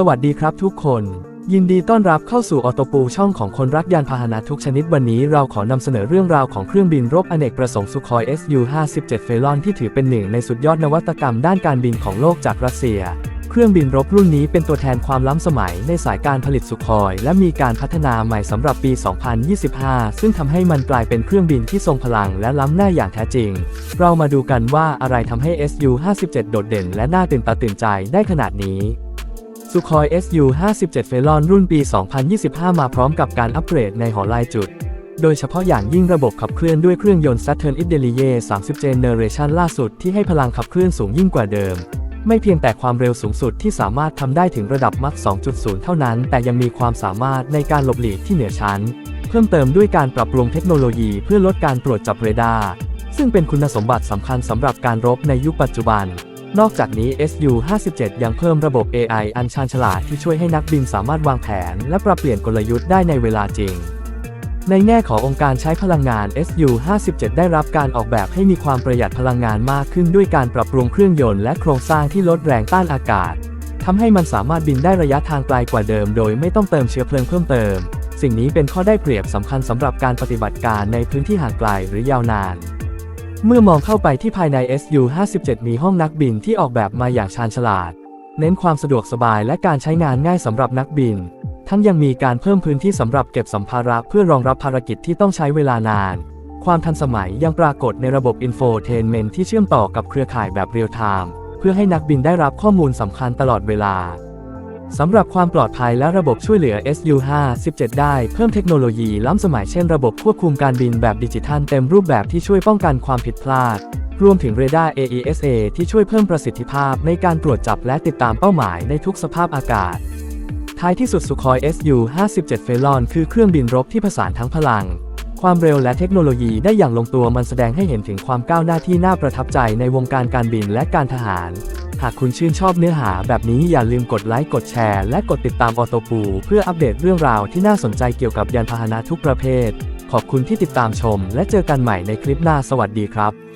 สวัสดีครับทุกคน ยินดีต้อนรับเข้าสู่ออโตปูช่องของคนรักยานพาหนะทุกชนิดวันนี้เราขอนำเสนอเรื่องราวของเครื่องบินรบอเนกประสงค์สุคอย Su-57 เฟลอนที่ถือเป็นหนึ่งในสุดยอดนวัตกรรมด้านการบินของโลกจากรัสเซีย เครื่องบินรบรุ่นนี้เป็นตัวแทนความล้ำสมัยในสายการผลิตสุคอย และมีการพัฒนาใหม่สำหรับปี 2025 ซึ่งทำให้มันกลายเป็นเครื่องบินที่ทรงพลังและล้ำหน้าอย่างแท้จริง เรามาดูกันว่าอะไรทำให้ Su-57 โดดเด่น และน่าตื่นตาตื่นใจได้ขนาดนี้ สุคอย Su-57 เฟลอนรุ่นปี 2025 มาพร้อมกับการอัปเกรดในหอลายจุด โดยเฉพาะอย่างยิ่งระบบขับเคลื่อนด้วยเครื่องยนต์ Saturn i d e l i e 30 Generation ล่าสุดที่ให้พลังขับเคลื่อนสูงยิ่งกว่าเดิม ไม่เพียงแต่ความเร็วสูงสุดที่สามารถทำได้ถึงระดับมัค2.0 เท่านั้น แต่ยังมีความสามารถในการหลบหลีกที่เหนือชั้น เพิ่มเติมด้วยการปรับปรุงเทคโนโลยีเพื่อลดการตรวจจับเรดาร์ซึ่งเป็นคุณสมบัติสำคัญสำหรับการรบในยุคปัจจุบัน นอกจากนี้ Su-57 ยังเพิ่มระบบ AI อันชาญฉลาดที่ช่วยให้นักบินสามารถวางแผน และปรับเปลี่ยนกลยุทธ์ได้ในเวลาจริง ในแง่ขององค์การใช้พลังงาน Su-57 ได้รับการออกแบบให้มีความประหยัดพลังงานมากขึ้นด้วยการปรับปรุงเครื่องยนต์และโครงสร้างที่ลดแรงต้านอากาศทำให้มันสามารถบินได้ระยะทางไกลกว่าเดิม โดยไม่ต้องเติมเชื้อเพลิงเพิ่มเติม สิ่งนี้เป็นข้อได้เปรียบสำคัญสำหรับการปฏิบัติการในพื้นที่ห่างไกลหรือยาวนาน เมื่อมองเข้าไปที่ภายใน Su-57 มีห้องนักบินที่ออกแบบมาอย่างชาญฉลาด เน้นความสะดวกสบายและการใช้งานง่ายสำหรับนักบิน ทั้งยังมีการเพิ่มพื้นที่สำหรับเก็บสัมภาระเพื่อรองรับภารกิจที่ต้องใช้เวลานาน ความทันสมัยยังปรากฏในระบบอินโฟเทนเมนที่เชื่อมต่อกับเครือข่ายแบบเรียลไทม์เพื่อให้นักบินได้รับข้อมูลสำคัญตลอดเวลา สำหรับความปลอดภัยและระบบช่วยเหลือ Su-57 ได้เพิ่มเทคโนโลยีล้ำสมัยเช่นระบบควบคุมการบินแบบดิจิทัลเต็มรูปแบบที่ช่วยป้องกันความผิดพลาด รวมถึงเรดาร์ AESA ที่ช่วยเพิ่มประสิทธิภาพในการตรวจจับและติดตามเป้าหมายในทุกสภาพอากาศ ท้ายที่สุดสุคอย Su-57 เฟลอนคือเครื่องบินรบที่ผสานทั้งพลัง ความเร็วและเทคโนโลยีได้อย่างลงตัวมันแสดงให้เห็นถึงความก้าวหน้าที่น่าประทับใจในวงการการบินและการทหาร หากคุณชื่นชอบเนื้อหาแบบนี้อย่าลืมกดไลค์กดแชร์และกดติดตามออโตปูเพื่ออัปเดตเรื่องราวที่น่าสนใจเกี่ยวกับยานพาหนะทุกประเภท ขอบคุณที่ติดตามชม และเจอกันใหม่ในคลิปหน้าสวัสดีครับ